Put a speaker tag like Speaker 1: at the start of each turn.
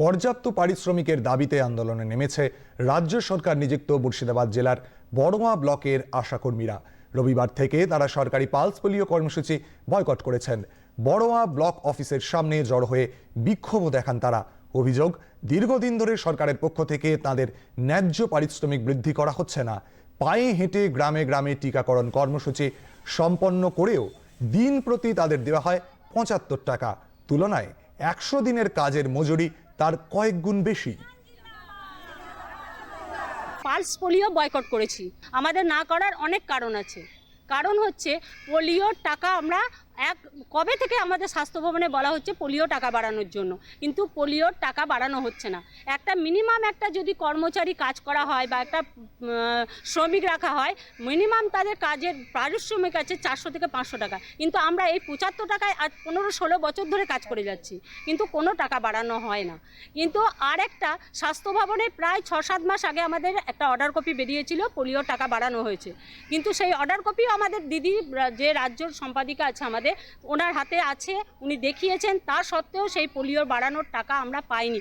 Speaker 1: পর্যাপ্ত পারিশ্রমিকের দাবিতে আন্দোলনে নেমেছে রাজ্য সরকার নিযুক্ত মুর্শিদাবাদ জেলার বড়োয়া ব্লকের আশাকর্মীরা। রবিবার থেকে তারা সরকারি পালস পোলিও কর্মসূচি বয়কট করেছেন। বড়োয়া ব্লক অফিসের সামনে জড়ো হয়ে বিক্ষোভ দেখান তারা। অভিযোগ, দীর্ঘদিন ধরে সরকারের পক্ষ থেকে তাদের ন্যায্য পারিশ্রমিক বৃদ্ধি করা হচ্ছে না। পায়ে হেঁটে গ্রামে গ্রামে টিকাকরণ কর্মসূচি সম্পন্ন করেও দিন প্রতি তাদের দেওয়া হয় পঁচাত্তর টাকা। তুলনায় একশো দিনের কাজের মজুরি তার কয়েক গুণ বেশি।
Speaker 2: পালস পোলিও বয়কট করেছি। আমাদের না করার অনেক কারণ আছে। কারণ হচ্ছে পোলিওর টাকা আমরা এক, কবে থেকে আমাদের স্বাস্থ্য ভবনে বলা হচ্ছে পোলিও টাকা বাড়ানোর জন্য? কিন্তু পোলিওর টাকা বাড়ানো হচ্ছে না। একটা মিনিমাম একটা যদি কর্মচারী কাজ করা হয় বা একটা শ্রমিক রাখা হয় মিনিমাম তাদের কাজের পারিশ্রমিক আছে চারশো থেকে পাঁচশো টাকা। কিন্তু আমরা এই পঁচাত্তর টাকায় আজ পনেরো ষোলো বছর ধরে কাজ করে যাচ্ছি। কিন্তু কোনো টাকা বাড়ানো হয় না। কিন্তু আর একটা স্বাস্থ্য ভবনে প্রায় ছ সাত মাস আগে আমাদের একটা অর্ডার কপি বেরিয়েছিল পোলিওর টাকা বাড়ানো হয়েছে। কিন্তু সেই অর্ডার কপিও আমাদের দিদি, যে রাজ্যর সম্পাদিকা আছে আমাদের ওনার হাতে আছে উনি দেখিয়েছেন তা সত্ত্বেও সেই পোলিওর বাড়ানোর টাকা আমরা পাইনি।